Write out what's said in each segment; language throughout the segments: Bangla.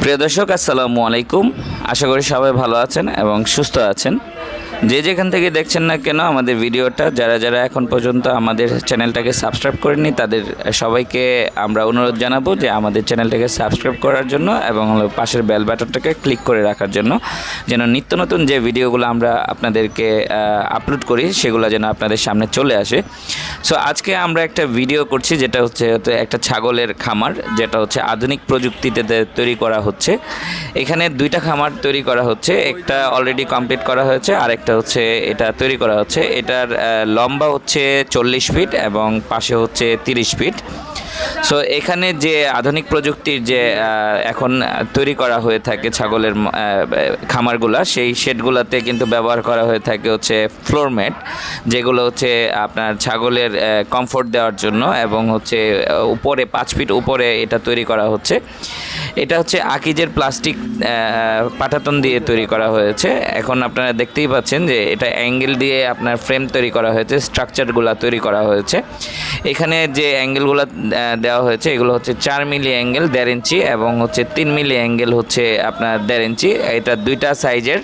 প্রিয় দর্শক আসসালামু আলাইকুম। আশা করি সবাই ভালো আছেন এবং সুস্থ আছেন। যে যেখান থেকে দেখছেন না কেন, আমাদের ভিডিওটা, যারা যারা এখন পর্যন্ত আমাদের চ্যানেলটাকে সাবস্ক্রাইব করেনি তাদের সবাইকে আমরা অনুরোধ জানাব যে আমাদের চ্যানেলটাকে সাবস্ক্রাইব করার জন্য এবং পাশের বেল বাটনটাকে ক্লিক করে রাখার জন্য, যেন নিত্য নতুন যে ভিডিওগুলো আমরা আপনাদেরকে আপলোড করি, সেগুলো যেন আপনাদের সামনে চলে আসে। সো আজকে আমরা একটা ভিডিও করছি, যেটা হচ্ছে একটা ছাগলের খামার, যেটা হচ্ছে আধুনিক প্রযুক্তিতে তৈরি করা হচ্ছে। এখানে দুইটা খামার তৈরি করা হচ্ছে, একটা অলরেডি কমপ্লিট করা হয়েছে, আর একটা হচ্ছে এটা তৈরি করা হচ্ছে। এটার লম্বা হচ্ছে চল্লিশ ফিট এবং পাশে হচ্ছে তিরিশ ফিট। সো এখানে যে আধুনিক প্রযুক্তির যে এখন তৈরি করা হয়ে থাকে ছাগলের খামারগুলা, সেই শেডগুলোতে কিন্তু ব্যবহার করা হয়ে থাকে হচ্ছে ফ্লোরমেট যেগুলো হচ্ছে আপনার ছাগলের কমফোর্ট দেওয়ার জন্য এবং হচ্ছে উপরে, পাঁচ ফিট উপরে এটা তৈরি করা হচ্ছে। এটা হচ্ছে আকিজের প্লাস্টিক পাটাতন দিয়ে তৈরি করা হয়েছে। এখন আপনারা দেখতেই পাচ্ছেন যে, এটা অ্যাঙ্গেল দিয়ে আপনার ফ্রেম তৈরি করা হয়েছে স্ট্রাকচারগুলো তৈরি করা হয়েছে। এখানে যে অ্যাঙ্গেলগুলো দেওয়া হয়েছে, এগুলো হচ্ছে চার মিলি অ্যাঙ্গেল দেড় ইঞ্চি এবং হচ্ছে তিন মিলি অ্যাঙ্গেল হচ্ছে আপনার দেড় ইঞ্চি। এটা দুইটা সাইজের,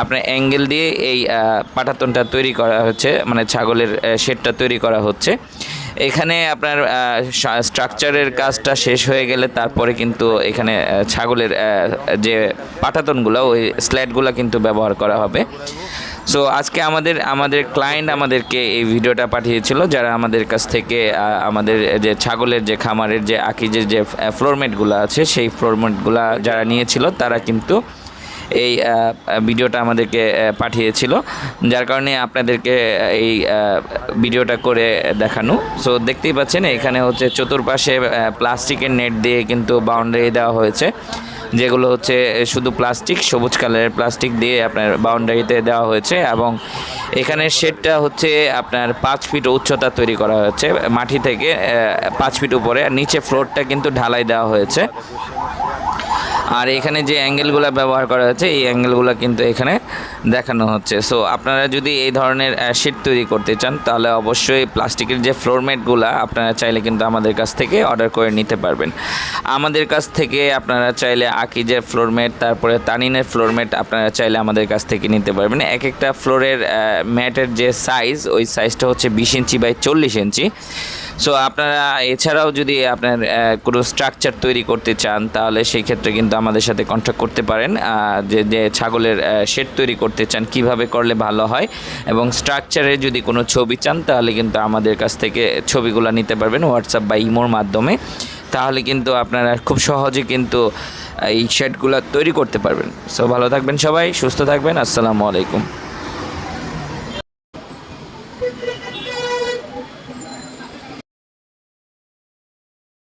আপনার অ্যাঙ্গেল দিয়ে এই পাটাতনটা তৈরি করা হচ্ছে মানে ছাগলের শেডটা তৈরি করা হচ্ছে। এখানে আপনার স্ট্রাকচারের কাজটা শেষ হয়ে গেলে তারপরে কিন্তু এখানে ছাগলের যে পাটাতনগুলো, ওই স্ল্যাটগুলো কিন্তু ব্যবহার করা হবে। সো আজকে আমাদের আমাদের ক্লায়েন্ট আমাদেরকে এই ভিডিওটা পাঠিয়েছিল, যারা আমাদের কাছ থেকে আমাদের যে ছাগলের যে খামারের যে আকিজের যে ফ্লোরমেটগুলো আছে, সেই ফ্লোরমেটগুলো যারা নিয়েছিল, তারা কিন্তু এই ভিডিওটা আমাদেরকে পাঠিয়েছিল। যার কারণে আপনাদেরকে এই ভিডিওটা করে দেখানো। সো দেখতেই পাচ্ছেন, এখানে হচ্ছে চতুর্পাশে প্লাস্টিকের নেট দিয়ে কিন্তু বাউন্ডারি দেওয়া হয়েছে। যেগুলো হচ্ছে শুধু প্লাস্টিক সবুজ কালারের প্লাস্টিক দিয়ে আপনার বাউন্ডারিতে দেওয়া হয়েছে এবং এখানে শেডটা হচ্ছে আপনার পাঁচ ফিট উচ্চতা তৈরি করা হয়েছে। মাটি থেকে পাঁচ ফিট উপরে নিচে ফ্লোরটা কিন্তু ঢালাই দেওয়া হয়েছে। আর এখানে যে অ্যাঙ্গেলগুলো ব্যবহার করা হয়েছে, এই অ্যাঙ্গেলগুলো কিন্তু এখানে দেখানো হচ্ছে। সো আপনারা যদি এই ধরনের শিট তৈরি করতে চান, তাহলে অবশ্যই প্লাস্টিকের যে ফ্লোরমেটগুলো আপনারা চাইলে কিন্তু আমাদের কাছ থেকে অর্ডার করে নিতে পারবেন। আমাদের কাছ থেকে আপনারা চাইলে আকিজের ফ্লোরমেট তারপরে তানিনের ফ্লোরমেট আপনারা চাইলে আমাদের কাছ থেকে নিতে পারবেন। এক একটা ফ্লোরের ম্যাটের যে সাইজ ওই সাইজটা হচ্ছে বিশ ইঞ্চি বাই চল্লিশ ইঞ্চি। সো আপনারা, এছাড়াও যদি আপনার কোনো স্ট্রাকচার তৈরি করতে চান, তাহলে সেই ক্ষেত্রে কিন্তু আমাদের সাথে কন্ট্যাক্ট করতে পারেন। যে যে ছাগলের শেড তৈরি করতে চান, কীভাবে করলে ভালো হয় এবং স্ট্রাকচারে যদি কোনো ছবি চান, তাহলে কিন্তু আমাদের কাছ থেকে ছবিগুলো নিতে পারবেন হোয়াটসঅ্যাপ বা ইমোর মাধ্যমে। তাহলে কিন্তু আপনারা খুব সহজে কিন্তু এই শেডগুলো তৈরি করতে পারবেন। সো ভালো থাকবেন সবাই, সুস্থ থাকবেন, আসসালামু আলাইকুম।